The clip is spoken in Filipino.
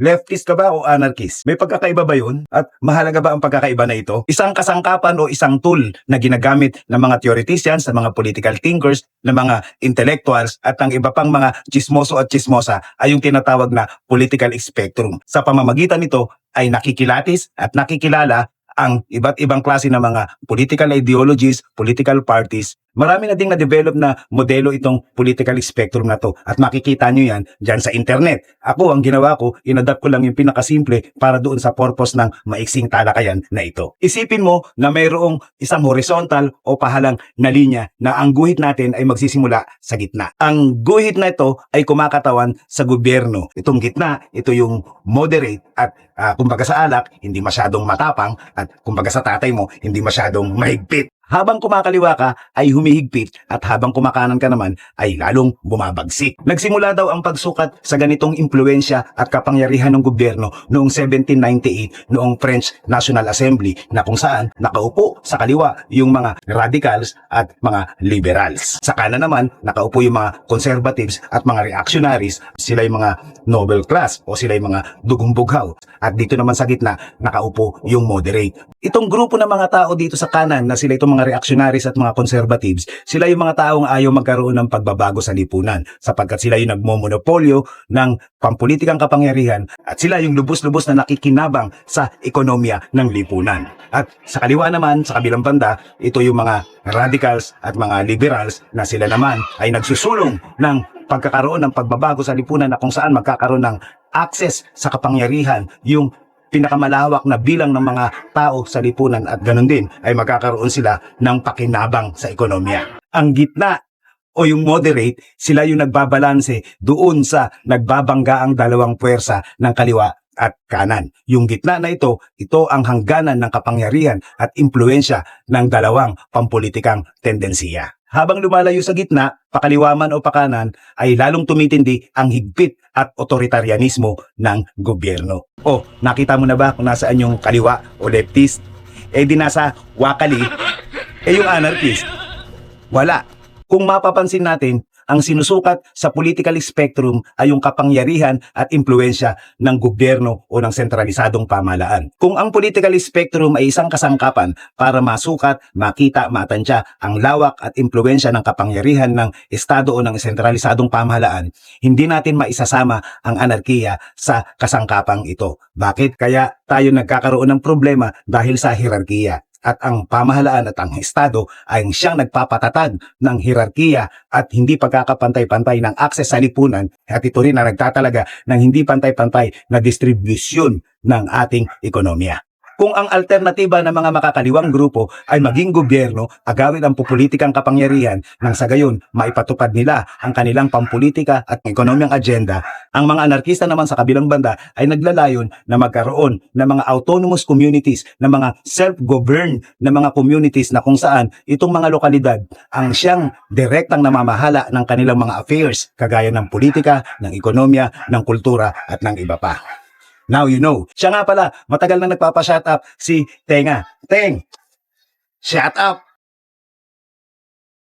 Leftist ka ba o anarchist? May pagkakaiba ba yun? At mahalaga ba ang pagkakaiba na ito? Isang kasangkapan o isang tool na ginagamit ng mga theoreticians, ng mga political thinkers, ng mga intellectuals at ng iba pang mga chismoso at chismosa ay yung tinatawag na political spectrum. Sa pamamagitan nito ay nakikilatis at nakikilala ang iba't ibang klase ng mga political ideologies, political parties. Marami na ding na-develop na modelo itong political spectrum na to at makikita nyo yan dyan sa internet. Ako, ang ginawa ko, inadapt ko lang yung pinakasimple para doon sa purpose ng maiksing talakayan na ito. Isipin mo na mayroong isang horizontal o pahalang na linya na ang guhit natin ay magsisimula sa gitna. Ang guhit na ito ay kumakatawan sa gobyerno. Itong gitna, ito yung moderate at ah, kumbaga sa alak, hindi masyadong matapang at kumbaga sa tatay mo, hindi masyadong mahigpit. Habang kumakaliwa ka ay humihigpit at habang kumakanan ka naman ay lalong bumabagsik. Nagsimula daw ang pagsukat sa ganitong impluensya at kapangyarihan ng gobyerno noong 1798 noong French National Assembly na kung saan nakaupo sa kaliwa yung mga radicals at mga liberals. Sa kanan naman nakaupo yung mga conservatives at mga reactionaries. Sila yung mga noble class o sila yung mga dugong bughaw. At dito naman sa gitna nakaupo yung moderate. Itong grupo ng mga tao dito sa kanan na sila itong mga reactionaries at mga conservatives, sila yung mga taong ayaw magkaroon ng pagbabago sa lipunan sapagkat sila yung nagmomonopolyo ng pampulitikang kapangyarihan at sila yung lubos-lubos na nakikinabang sa ekonomiya ng lipunan. At sa kaliwa naman, sa kabilang banda, ito yung mga radicals at mga liberals na sila naman ay nagsusulong ng pagkakaroon ng pagbabago sa lipunan na kung saan magkakaroon ng access sa kapangyarihan yung pinakamalawak na bilang ng mga tao sa lipunan at ganun din ay magkakaroon sila ng pakinabang sa ekonomiya. Ang gitna o yung moderate, sila yung nagbabalanse doon sa nagbabangga ang dalawang puwersa ng kaliwa at kanan. Yung gitna na ito, ito ang hangganan ng kapangyarihan at impluensya ng dalawang pampulitikang tendensiya. Habang lumalayo sa gitna, pakaliwa man o pakanan, ay lalong tumitindi ang higpit at otoritarianismo ng gobyerno. O, nakita mo na ba kung nasaan yung kaliwa o leftist? Eh di nasa wakali, eh yung anarchist. Wala. Kung mapapansin natin, ang sinusukat sa political spectrum ay yung kapangyarihan at impluensya ng gobyerno o ng sentralisadong pamahalaan. Kung ang political spectrum ay isang kasangkapan para masukat, makita, matansya ang lawak at impluensya ng kapangyarihan ng estado o ng sentralisadong pamahalaan, hindi natin maisasama ang anarkiya sa kasangkapang ito. Bakit? Kaya tayo nagkakaroon ng problema dahil sa hierarkiya at ang pamahalaan at ang Estado ay siyang nagpapatatag ng hierarkiya at hindi pagkakapantay-pantay ng akses sa lipunan at ito rin ang nagtatalaga ng hindi pantay-pantay na distribusyon ng ating ekonomiya. Kung ang alternatiba ng mga makakaliwang grupo ay maging gobyerno, agawin ang pupulitikang kapangyarihan nang sa gayon maipatupad nila ang kanilang pampulitika at ekonomiyang agenda, ang mga anarkista naman sa kabilang banda ay naglalayon na magkaroon ng mga autonomous communities, ng mga self-governed na mga communities na kung saan itong mga lokalidad ang siyang direktang namamahala ng kanilang mga affairs, kagaya ng politika, ng ekonomiya, ng kultura at ng iba pa. Now you know. Siya nga pala, matagal na nagpapa-shut up si Tenga. Teng, shut up!